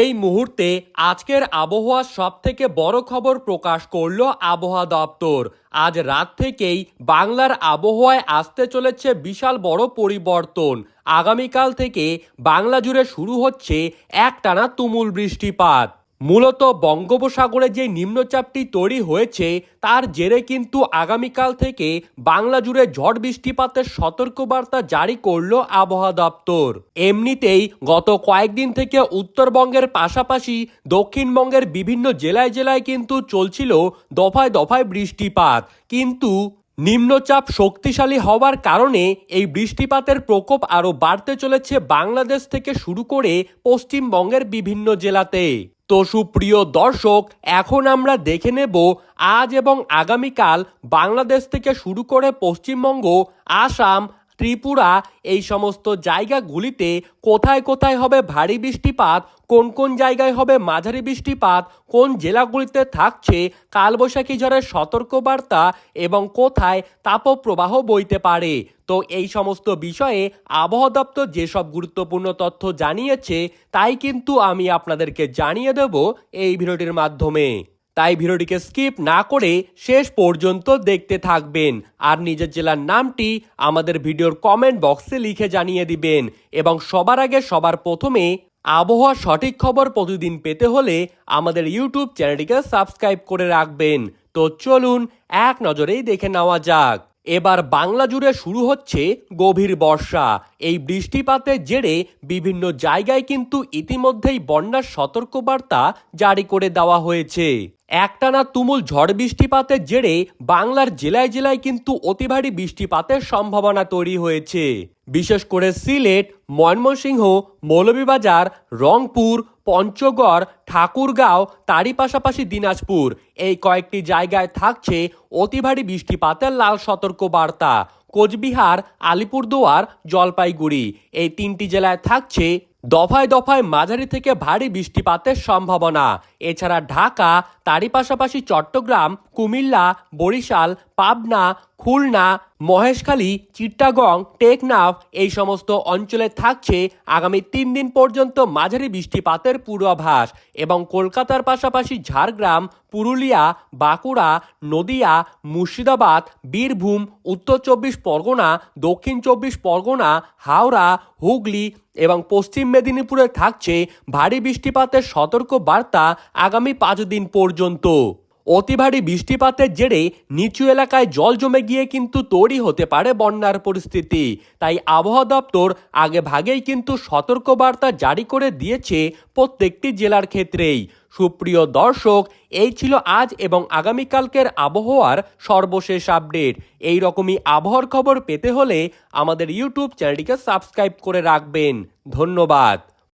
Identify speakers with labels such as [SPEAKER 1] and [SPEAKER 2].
[SPEAKER 1] এই মুহূর্তে আজকের আবহাওয়ার সব থেকে বড় খবর প্রকাশ করল আবহাওয়া দপ্তর। আজ রাত থেকেই বাংলার আবহাওয়ায় আসতে চলেছে বিশাল বড় পরিবর্তন। আগামীকাল থেকে বাংলা জুড়ে শুরু হচ্ছে একটানা তুমুল বৃষ্টিপাত। মূলত বঙ্গোপসাগরে যে নিম্নচাপটি তৈরি হয়েছে, তার জেরে কিন্তু আগামীকাল থেকে বাংলা জুড়ে ঝড় বৃষ্টিপাতের সতর্কবার্তা জারি করল আবহাওয়া দপ্তর। এমনিতেই গত কয়েকদিন থেকে উত্তরবঙ্গের পাশাপাশি দক্ষিণবঙ্গের বিভিন্ন জেলায় জেলায় কিন্তু চলছিল দফায় দফায় বৃষ্টিপাত। কিন্তু নিম্নচাপ শক্তিশালী হওয়ার কারণে এই বৃষ্টিপাতের প্রকোপ আরও বাড়তে চলেছে বাংলাদেশ থেকে শুরু করে পশ্চিমবঙ্গের বিভিন্ন জেলাতে। তো সুপ্রিয় দর্শক, এখন আমরা দেখে নেব আজ এবং আগামীকাল বাংলাদেশ থেকে শুরু করে পশ্চিমবঙ্গ, আসাম ত্রিপুরা এই সমস্ত জায়গাগুলিতে কোথায় কোথায় হবে ভারী বৃষ্টিপাত, কোন কোন জায়গায় হবে মাঝারি বৃষ্টিপাত, কোন জেলাগুলিতে থাকছে কালবৈশাখী ঝড়ের সতর্কবার্তা এবং কোথায় তাপপ্রবাহ বইতে পারে। তো এই সমস্ত বিষয়ে আবহাওয়া দপ্তর যেসব গুরুত্বপূর্ণ তথ্য জানিয়েছে, তাই কিন্তু আমি আপনাদেরকে জানিয়ে দেব এই ভিডিওটির মাধ্যমে। তাই ভিডিওটিকে স্কিপ না করে শেষ পর্যন্ত দেখতে থাকবেন। আর নিজের জেলার নামটি আমাদের ভিডিওর কমেন্ট বক্সে লিখে জানিয়ে দিবেন এবং সবার আগে সবার প্রথমে আবহাওয়ার সঠিক খবর প্রতিদিন পেতে হলে আমাদের ইউটিউব চ্যানেলটিকে সাবস্ক্রাইব করে রাখবেন। তো চলুন এক নজরেই দেখে নেওয়া যাক। এবার বাংলা জুড়ে শুরু হচ্ছে গভীর বর্ষা। এই বৃষ্টিপাতের জেরে বিভিন্ন জায়গায় কিন্তু ইতিমধ্যেই বন্যার সতর্কবার্তা জারি করে দেওয়া হয়েছে। একটানা তুমুল ঝড় বৃষ্টিপাতের জেরে বাংলার জেলায় জেলায় কিন্তু অতি ভারী বৃষ্টিপাতের সম্ভাবনা তৈরি হয়েছে। বিশেষ করে সিলেট, ময়মনসিংহ, মৌলভীবাজার, রংপুর পঞ্চগড়, ঠাকুরগাঁও, তারই পাশাপাশি দিনাজপুর। এই কয়েকটি জায়গায় থাকছে অতি ভারী বৃষ্টিপাতের লাল সতর্ক বার্তা কোচবিহার, আলিপুরদুয়ার, জলপাইগুড়ি। এই তিনটি জেলায় থাকছে দফায় দফায় মাঝারি থেকে ভারী বৃষ্টিপাতের সম্ভাবনা। এছাড়া ঢাকা, তারই পাশাপাশি চট্টগ্রাম, কুমিল্লা, বরিশাল পাবনা, খুলনা, মহেশখালী চিট্টাগং টেকনাফ এই সমস্ত অঞ্চলে থাকছে আগামী তিন দিন পর্যন্ত মাঝারি বৃষ্টিপাতের পূর্বাভাস এবং কলকাতার পাশাপাশি ঝাড়গ্রাম, পুরুলিয়া, বাঁকুড়া, নদিয়া, মুর্শিদাবাদ, বীরভূম, উত্তর চব্বিশ পরগনা, দক্ষিণ চব্বিশ পরগনা, হাওড়া, হুগলি এবং পশ্চিম মেদিনীপুরে থাকছে ভারী বৃষ্টিপাতের সতর্ক বার্তা আগামী পাঁচ দিন পর্যন্ত। অতি ভারী বৃষ্টিপাতের জেরে নিচু এলাকায় জল জমে গিয়ে কিন্তু তৈরি হতে পারে বন্যার পরিস্থিতি। তাই আবহাওয়া দপ্তর আগে ভাগেই কিন্তু সতর্কবার্তা জারি করে দিয়েছে প্রত্যেকটি জেলার ক্ষেত্রেই। সুপ্রিয় দর্শক, এই ছিল আজ এবং আগামীকালকের আবহাওয়ার সর্বশেষ আপডেট। এই রকমই আবহাওয়ার খবর পেতে হলে আমাদের ইউটিউব চ্যানেলটিকে সাবস্ক্রাইব করে রাখবেন। ধন্যবাদ।